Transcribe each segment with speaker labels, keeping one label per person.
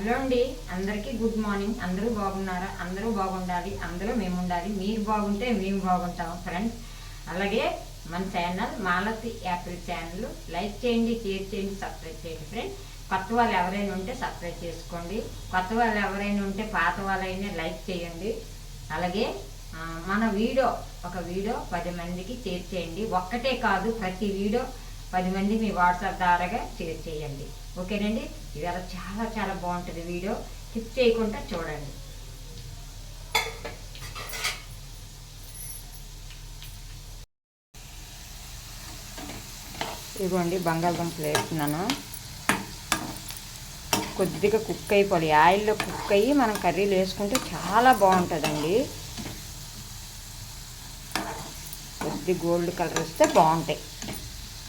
Speaker 1: Hello అండి అందరికీ good morning. అందరూ బాగున్నారా? అందరూ బాగుండాలి. అందరూ మేము ఉండాలి మీరు బాగుంటే మేము బాగుంటాం ఫ్రెండ్స్. అలాగే మన channel Malathi apple channel like చేయండి షేర్ చేయండి సబ్స్క్రైబ్ చేయండి ఫ్రెండ్స్. కొత్త వాళ్ళు ఎవరైనా ఉంటే సబ్స్క్రైబ్ చేసుకోండి. కొత్త వాళ్ళు ఎవరైనా ఉంటే పాత వాళ్ళైనా లైక్ చేయండి. అలాగే మన వీడియో ఒక వీడియో పది మందికి షేర్ చేయండి. ఒక్కటే కాదు ప్రతి వీడియో పది మంది మీ వాట్సాప్ ద్వారాగా షేర్ చేయండి. ఓకేనండి? ఇవాళ చాలా చాలా బాగుంటుంది వీడియో. స్కిప్ చేయకుండా చూడండి. ఇదిగోండి బంగాళదుంపలు వేస్తున్నాను. కొద్దిగా కుక్ అయిపోవాలి. ఆయిల్లో కుక్ అయ్యి మనం కర్రీలు వేసుకుంటే చాలా బాగుంటుందండి. కొద్ది గోల్డ్ కలర్ వస్తే బాగుంటాయి.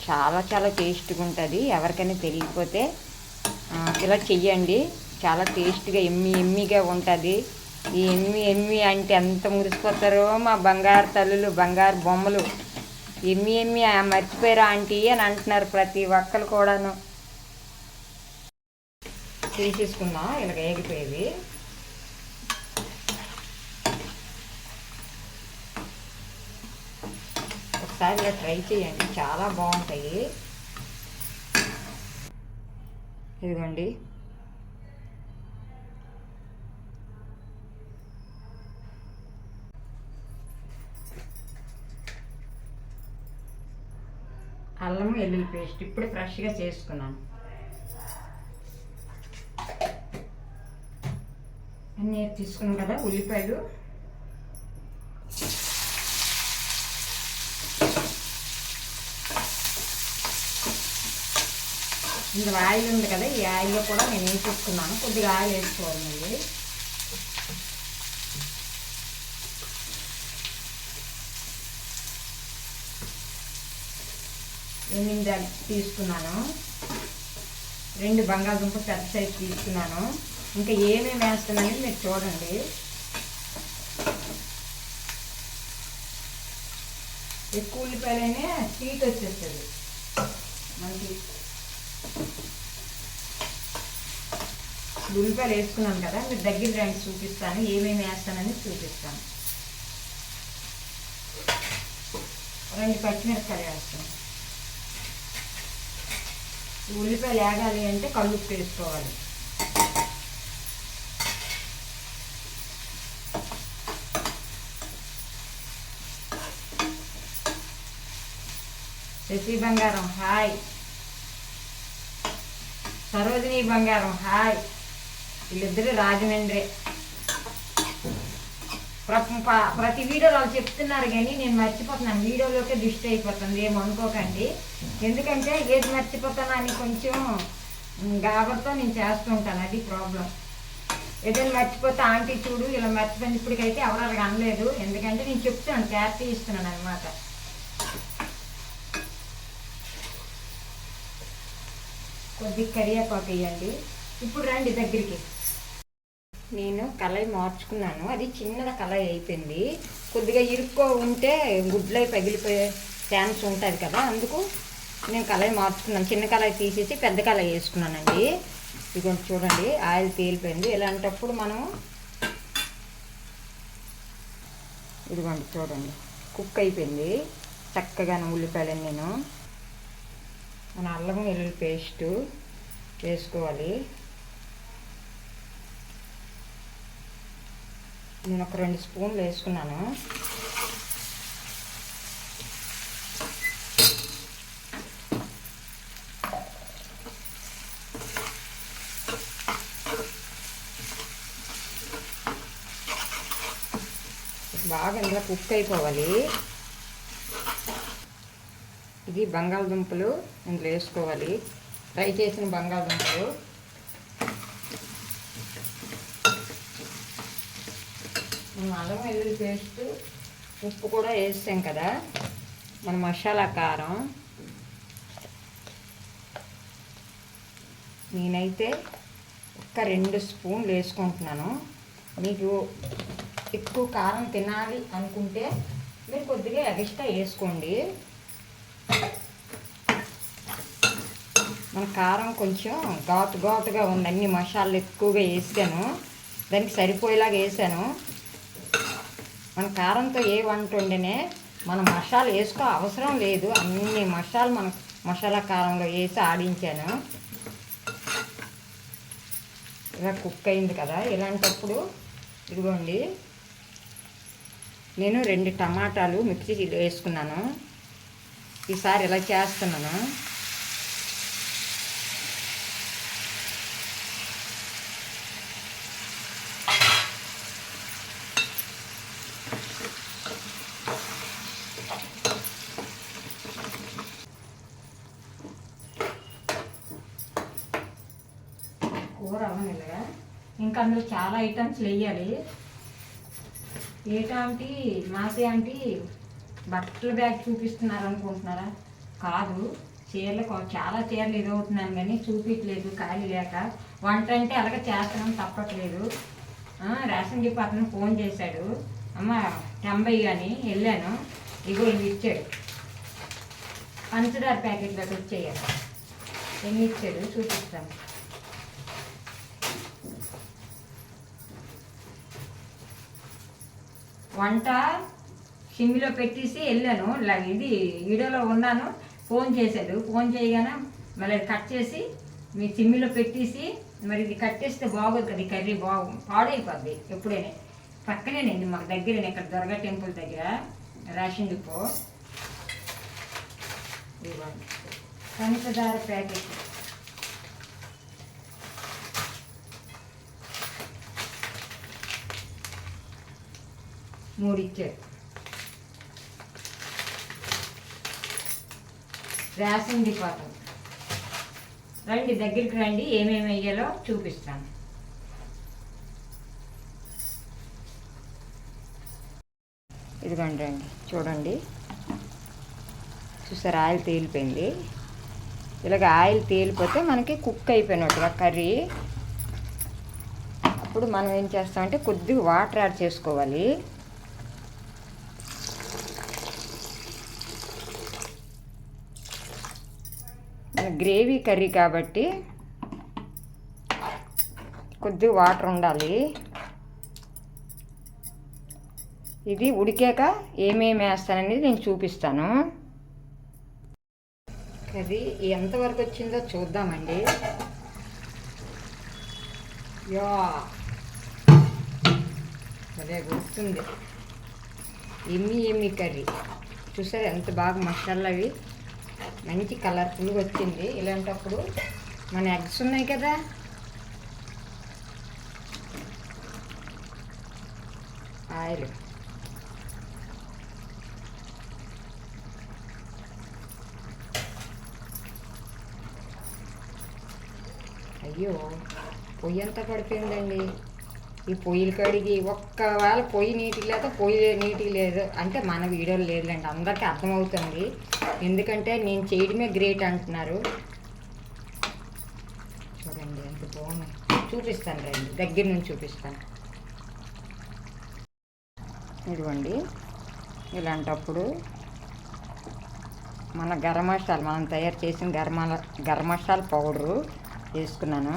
Speaker 1: చాలా చాలా టేస్ట్గా ఉంటుంది. ఎవరికైనా తెలియకపోతే ఇలా చెయ్యండి. చాలా టేస్ట్గా ఎమ్మి ఎమ్మిగా ఉంటుంది. ఈ ఎమ్మి ఎమ్మి అంటే ఎంత మురిసిపోతారో మా బంగారు తల్లులు బంగారు బొమ్మలు. ఎమ్మి ఎమ్మి మర్చిపోయారా ఆంటీ అని అంటున్నారు ప్రతి ఒక్కరు కూడాను. తీసేసుకుందాం ఇలా వేగిపోయేది ఒకసారి ఇలా ట్రై చేయండి. చాలా బాగుంటాయి. ఇదిగోండి. అల్లం వెల్లుల్లి పేస్ట్ ఇప్పుడు ఫ్రెష్గా చేసుకున్నాను. అన్నీ తీసుకున్నాం కదా ఉల్లిపాయలు. ఇందులో ఆయిల్ ఉంది కదా ఈ ఆయిల్లో కూడా నేను వేసేసుకున్నాను కొద్దిగా ఆయిల్ వేసుకోవాలి మళ్ళీ. ఎనిమిది తీసుకున్నాను? రెండు బంగాళదుంప పెద్ద సైజు తీసుకున్నాను. ఇంకా ఏమేమి వేస్తున్నానని మీరు చూడండి. ఎక్కువ ఉల్లిపాయలనే స్వీట్ వచ్చేస్తుంది. మనకి ఉల్లిపాయలు వేసుకున్నాం కదా మీరు దగ్గర రండి చూపిస్తాను ఏమేమి వేస్తానని చూపిస్తాను. రెండు పచ్చిమిరపకాయలు వేస్తాను. ఉల్లిపాయలు వేగాలి అంటే కళ్ళుప్పు వేసుకోవాలి. శశి బంగారం హాయ్. సరోజిని బంగారం. హాయ్. వీళ్ళిద్దరు రాజమండ్రి. ప్ర- ప్రతి వీడియోలో వాళ్ళు చెప్తున్నారు కానీ నేను మర్చిపోతున్నాను. వీడియోలోకే దృష్టి అయిపోతుంది. ఏమనుకోకండి అనుకోకండి. ఎందుకంటే ఏది మర్చిపోతానా అని కొంచెం గాబర్తో నేను చేస్తూ ఉంటాను. అది ప్రాబ్లం ఏదైనా మర్చిపోతే ఆంటీ చూడు ఇలా మర్చిపోయిన ఇప్పటికైతే ఎవరు అనలేదు ఎందుకంటే నేను చెప్తాను క్యారెక్టర్ ఇస్తున్నాను అనమాట కొద్ది కరివేపాకు వేయండి ఇప్పుడు రండి దగ్గరికి. నేను కళాయి మార్చుకున్నాను. అది చిన్నది కళాయి అయిపోయింది. కొద్దిగా ఇరుక్కో ఉంటే గుడ్లై పగిలిపోయే ఛాన్స్ ఉంటుంది కదా. అందుకు నేను కళాయి మార్చుకున్నాను. చిన్న కళాయి తీసేసి పెద్ద కళాయి వేసుకున్నానండి. ఇదిగోండి చూడండి ఆయిల్ తేలిపోయింది. ఇలాంటప్పుడు మనం ఇదిగోండి చూడండి కుక్ అయిపోయింది. చక్కగా ఉల్లిపాయలు నేను. మన అల్లం వెల్లుల్లి పేస్టు వేసుకోవాలి. నేను ఒక రెండు స్పూన్లు వేసుకున్నాను. బాగా ఇందులో కుక్ అయిపోవాలి. ఇది బంగాళదుంపలు ఇందులో వేసుకోవాలి. ఫ్రై చేసిన బంగాళదుంపలు. మనం అల్లం వెల్లుల్లి పేస్ట్ ఉప్పు కూడా వేసాం కదా. మన మసాలా కారం. నేనైతే ఒక్క రెండు స్పూన్లు వేసుకుంటున్నాను. మీకు ఎక్కువ కారం తినాలి అనుకుంటే మీరు కొద్దిగా ఎక్స్ట్రా వేసుకోండి. మన కారం కొంచెం ఘాటు ఘాటుగా ఉంది అన్ని మసాలాలు ఎక్కువగా వేసాను. దానికి సరిపోయేలాగా వేసాను. మన కారంతో ఏ వంట వండినే మనం మసాలా వేసుకో అవసరం లేదు. అన్ని మసాలు మన మసాలా కారంలో వేసి ఆడించాను. ఇలా కుక్ అయింది కదా. ఇలాంటప్పుడు ఇదిగోండి. నేను రెండు టమాటాలు మిక్సీ వేసుకున్నాను. ఈసారి ఇలా చేస్తున్నాను? కూర అవ్వనిలాగా ఇంకా అందులో చాలా ఐటమ్స్ వేయాలి ఏటాంటి మాసే ఆంటీ బట్టల బ్యాగ్ చూపిస్తున్నారు అనుకుంటున్నారా కాదు చీరలు చాలా చీరలు ఇదవుతున్నాను కానీ చూపించలేదు ఖాళీ లేక. వంట అంటే అలాగే చేస్తాం తప్పట్లేదు. రేషన్ డిపార్ట్మెంట్ అతను ఫోన్ చేశాడు. అమ్మ టెంబై కానీ వెళ్ళాను. ఇగో ఇవి ఇచ్చాడు. పంచదార ప్యాకెట్లోకి వచ్చేయాలి ఎన్ని ఇచ్చాడు చూపిస్తాను వంట సిమ్లో పెట్టేసి వెళ్ళాను. ఇది వీడియోలో ఉన్నాను. ఫోన్ చేశాడు. ఫోన్ చేయగానే మళ్ళీ అది కట్ చేసి మీ సిమ్లో పెట్టేసి మరి ఇది కట్టేస్తే బాగోదు కదా కర్రీ బాగు పాడైపోద్ది ఎప్పుడైనా. పక్కనేనండి మాకు దగ్గరనే ఇక్కడ దుర్గా టెంపుల్ దగ్గర. రేషన్ డిపో పంచదార ప్యాకెట్. మూడు ఇచ్చారు. రేషన్ డిపార్ట్మెంట్ రండి దగ్గరికి రండి ఏమేమి వేయాలో చూపిస్తాను. ఇదిగోండి రండి చూడండి. చూసారు ఆయిల్ తేలిపోయింది. ఇలాగ ఆయిల్ తేలిపోతే మనకి కుక్ అయిపోయినట్టుగా కర్రీ. అప్పుడు మనం ఏం చేస్తామంటే కొద్దిగా వాటర్ యాడ్ చేసుకోవాలి. గ్రేవీ కర్రీ కాబట్టి కొద్దిగా వాటర్ ఉండాలి. ఇది ఉడికాక ఏమేమి వేస్తాననేది నేను చూపిస్తాను. కర్రీ ఎంతవరకు వచ్చిందో చూద్దామండి. యా! అదే గుర్తుంది. ఎమ్మి ఎమ్మి కర్రీ. చూసారు ఎంత బాగా మసాలా అవి మంచి కలర్ఫుల్గా వచ్చింది. ఇలాంటప్పుడు మన ఎగ్స్ ఉన్నాయి కదా. ఆయిల్. అయ్యో పొయ్యి అంతా పడిపోయిందండి. ఈ పొయ్యిలు కడిగి ఒక్కవేళ పొయ్యి నీటికి లేదా పొయ్యి నీటికి లేదు అంటే మన వీడియోలు లేదులేండి అందరికీ అర్థమవుతుంది. ఎందుకంటే నేను చేయడమే గ్రేట్ అంటున్నారు. చూడండి ఎంత బాగుంది. చూపిస్తాను రండి దగ్గర నుంచి చూపిస్తాను. ఇదిగోండి ఇలాంటప్పుడు మన గరం మసాలా మనం తయారు చేసిన గరం గరం మసాలా పౌడరు వేసుకున్నాను.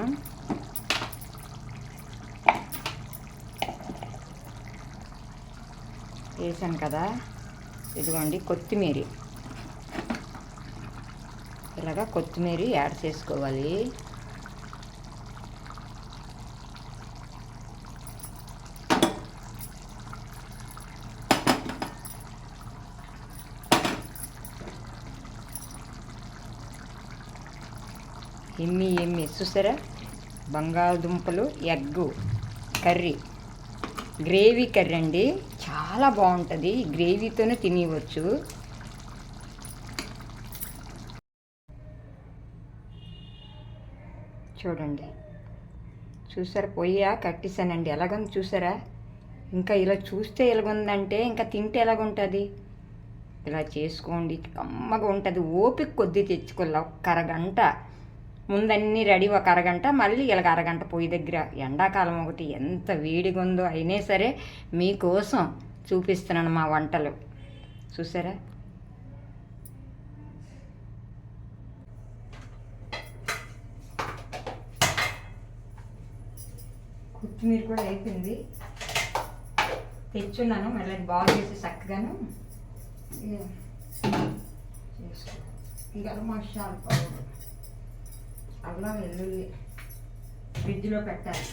Speaker 1: వేసాను కదా. ఇదిగోండి కొత్తిమీర. ఇలాగా కొత్తిమీర యాడ్ చేసుకోవాలి. ఎమ్మి ఎమ్మి చూసారా? బంగాళదుంపలు ఎగ్గు కర్రీ. గ్రేవీ కర్రీ అండి. చాలా బాగుంటుంది. గ్రేవీతోనే తినేయవచ్చు. చూడండి. చూసారా? పొయ్య కట్టేసానండి ఎలాగని చూసారా? ఇంకా ఇలా చూస్తే ఎలాగుందంటే ఇంకా తింటే ఎలాగుంటుంది? ఇలా చేసుకోండి. కమ్మగా ఉంటుంది. ఓపిక కొద్ది తెచ్చుకోలే ఒక అరగంట. ముందన్నీ రెడీ ఒక అరగంట. మళ్ళీ ఇలాగ అరగంట పొయ్యి దగ్గర. ఎండాకాలం ఒకటి ఎంత వేడిగా ఉందో అయినా సరే మీకోసం చూపిస్తున్నాను మా వంటలు. చూసారా? కొత్తిమీర కూడా అయిపోయింది తెచ్చున్నాను మళ్ళీ బాగా చేసి చక్కగాను గరం మసాలా పౌడర్ అల్లం వెల్లుల్లి ఫ్రిడ్జ్లో పెట్టాలి.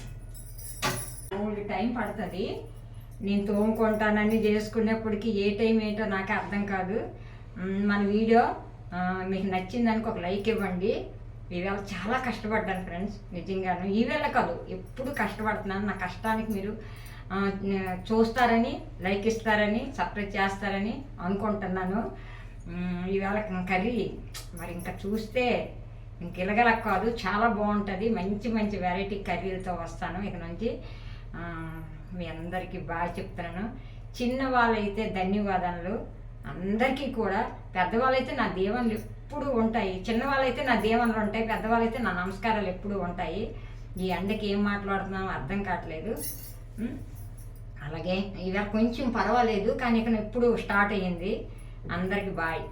Speaker 1: మూడు టైం పడుతుంది. నేను తోముకుంటానని చేసుకునేప్పటికీ ఏ టైం ఏంటో నాకు అర్థం కాదు. మన వీడియో మీకు నచ్చిందానికి ఒక లైక్ ఇవ్వండి. ఈవేళ చాలా కష్టపడ్డాను ఫ్రెండ్స్ నిజంగాను. ఈవేళ కాదు ఎప్పుడు కష్టపడుతున్నాను. నా కష్టానికి మీరు చూస్తారని లైక్ ఇస్తారని సపరేట్ చేస్తారని అనుకుంటున్నాను. ఈవేళ కర్రీ మరి ఇంకా చూస్తే ఇంక ఇలగల కాదు. చాలా బాగుంటుంది. మంచి మంచి వెరైటీ కర్రీలతో వస్తాను ఇక నుంచి. మీ అందరికీ బాగా చెప్తున్నాను. చిన్న వాళ్ళైతే ధన్యవాదాలు. అందరికీ కూడా పెద్దవాళ్ళైతే నా దీవెనలు ఎప్పుడు ఉంటాయి. చిన్నవాళ్ళైతే నా దీవెనలు ఉంటాయి. పెద్దవాళ్ళైతే నా నమస్కారాలు ఎప్పుడు ఉంటాయి. ఈ ఎండకి ఏం మాట్లాడుతున్నామో అర్థం కావట్లేదు. అలాగే ఇవాళ కొంచెం పర్వాలేదు కానీ ఇక ఎప్పుడు స్టార్ట్ అయ్యింది. అందరికి బాయ్.